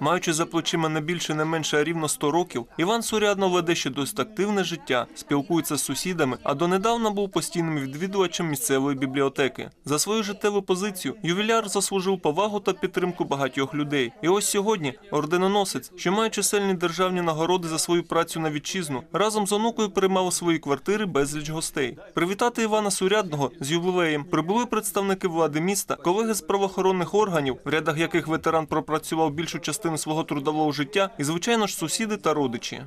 Маючи за плечима не більше, не менше, а рівно 100 років, Іван Сурядно веде ще досить активне життя, спілкується з сусідами, а донедавна був постійним відвідувачем місцевої бібліотеки. За свою життєву позицію ювіляр заслужив повагу та підтримку багатьох людей. І ось сьогодні орденоносець, що має чисельні державні нагороди за свою працю на вітчизну, разом з онукою приймав у свої квартири безліч гостей. Привітати Івана Сурядного з ювілеєм прибули представники влади міста, колеги з правоохоронних органів, в рядах яких ветеран пропрацював більшу частину свого трудового життя, і звичайно ж сусіди та родичі.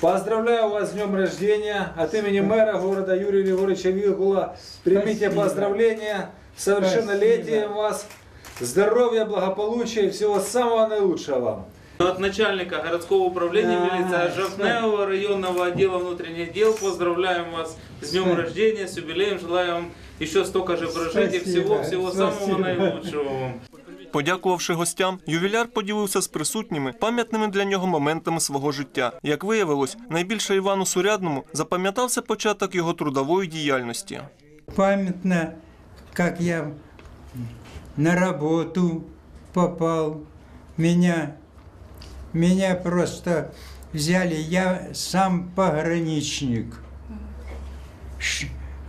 Поздравляю вас с днем рождения. От имени мэра города Юрия Григорьевича Вилкула примите Спасибо. поздравления с совершеннолетием вас. Здоровья, благополучия и всего самого наилучшего вам. От начальника городского управления Да, милиции Жовтневого районного отдела внутренних дел поздравляем вас с днем Спасибо. рождения, с юбилеем. Желаю вам еще столько же прожить и Спасибо, всего-всего самого спасибо. наилучшего вам. Подякувавши гостям, ювіляр поділився з присутніми пам'ятними для нього моментами свого життя. Як виявилось, найбільше Івану Сурядному запам'ятався початок його трудової діяльності. памятно, как я на работу попал. Меня, меня просто взяли, я сам пограничник.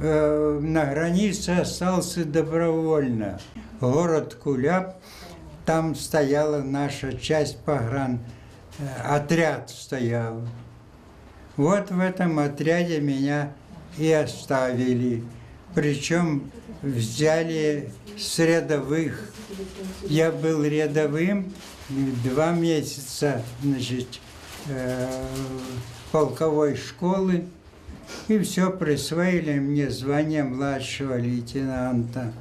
Э, на границе остался добровольно. Город Куляб, там стояла наша часть погран, э, отряд стоял. Вот в этом отряде меня и оставили. Причем взяли с рядовых. Я был рядовым два месяца, значит, э, полковой школы. И все присвоили мне звание младшего лейтенанта.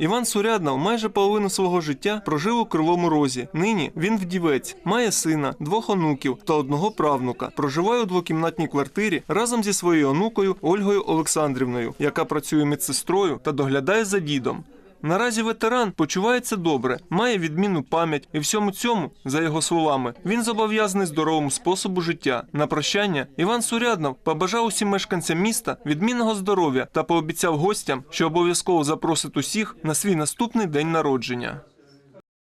Іван Суряднов майже половину свого життя прожив у Кривому Розі. Нині він вдівець, має сина, двох онуків та одного правнука. Проживає у двокімнатній квартирі разом зі своєю онукою Ольгою Олександрівною, яка працює медсестрою та доглядає за дідом. Наразі ветеран почувається добре, має відмінну пам'ять, і всьому цьому, за його словами, він зобов'язаний здоровому способу життя. На прощання Іван Суряднов побажав усім мешканцям міста відмінного здоров'я та пообіцяв гостям, що обов'язково запросить усіх на свій наступний день народження.